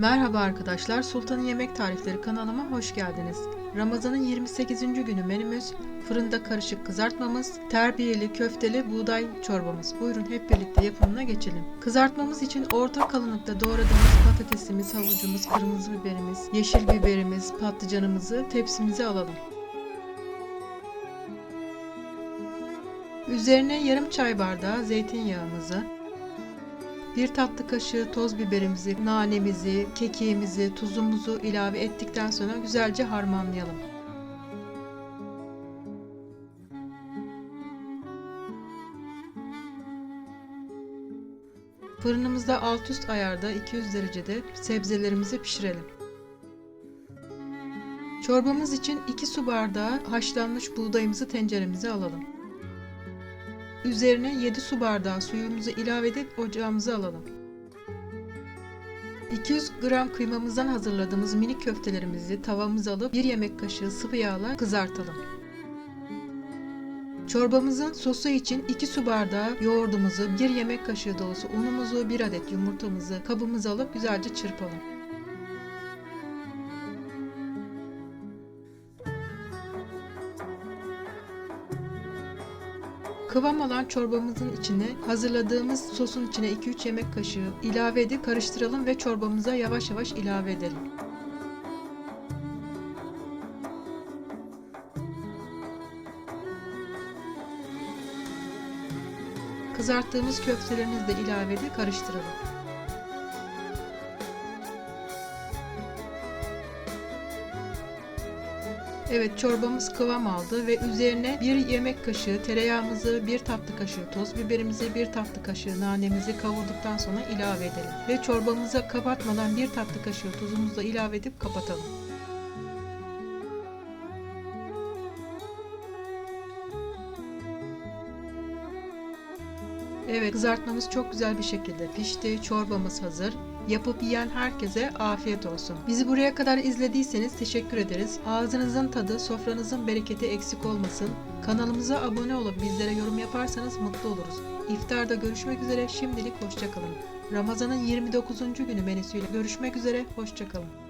Merhaba arkadaşlar, Sultan'ın Yemek Tarifleri kanalıma hoş geldiniz. Ramazan'ın 28. günü menümüz, fırında karışık kızartmamız, terbiyeli köfteli buğday çorbamız. Buyurun hep birlikte yapımına geçelim. Kızartmamız için orta kalınlıkta doğradığımız patatesimiz, havucumuz, kırmızı biberimiz, yeşil biberimiz, patlıcanımızı tepsimize alalım. Üzerine yarım çay bardağı zeytinyağımızı, bir tatlı kaşığı toz biberimizi, nanemizi, kekiğimizi, tuzumuzu ilave ettikten sonra güzelce harmanlayalım. Fırınımızda alt üst ayarda 200 derecede sebzelerimizi pişirelim. Çorbamız için 2 su bardağı haşlanmış buğdayımızı tenceremize alalım. Üzerine 7 su bardağı suyumuzu ilave edip ocağımıza alalım. 200 gram kıymamızdan hazırladığımız minik köftelerimizi tavamıza alıp 1 yemek kaşığı sıvı yağla kızartalım. Çorbamızın sosu için 2 su bardağı yoğurdumuzu, 1 yemek kaşığı dolusu unumuzu, 1 adet yumurtamızı kabımıza alıp güzelce çırpalım. Kıvam alan çorbamızın içine hazırladığımız sosun içine 2-3 yemek kaşığı ilave edip karıştıralım ve çorbamıza yavaş yavaş ilave edelim. Kızarttığımız köftelerimizi de ilave edip karıştıralım. Evet çorbamız kıvam aldı ve üzerine bir yemek kaşığı tereyağımızı, bir tatlı kaşığı toz biberimizi, bir tatlı kaşığı nanemizi kavurduktan sonra ilave edelim. Ve çorbamıza kapatmadan bir tatlı kaşığı tuzumuzu da ilave edip kapatalım. Evet kızartmamız çok güzel bir şekilde pişti. Çorbamız hazır. Yapıp yiyen herkese afiyet olsun. Bizi buraya kadar izlediyseniz teşekkür ederiz. Ağzınızın tadı, sofranızın bereketi eksik olmasın. Kanalımıza abone olup bizlere yorum yaparsanız mutlu oluruz. İftarda görüşmek üzere. Şimdilik hoşçakalın. Ramazanın 29. günü menüsüyle görüşmek üzere. Hoşçakalın.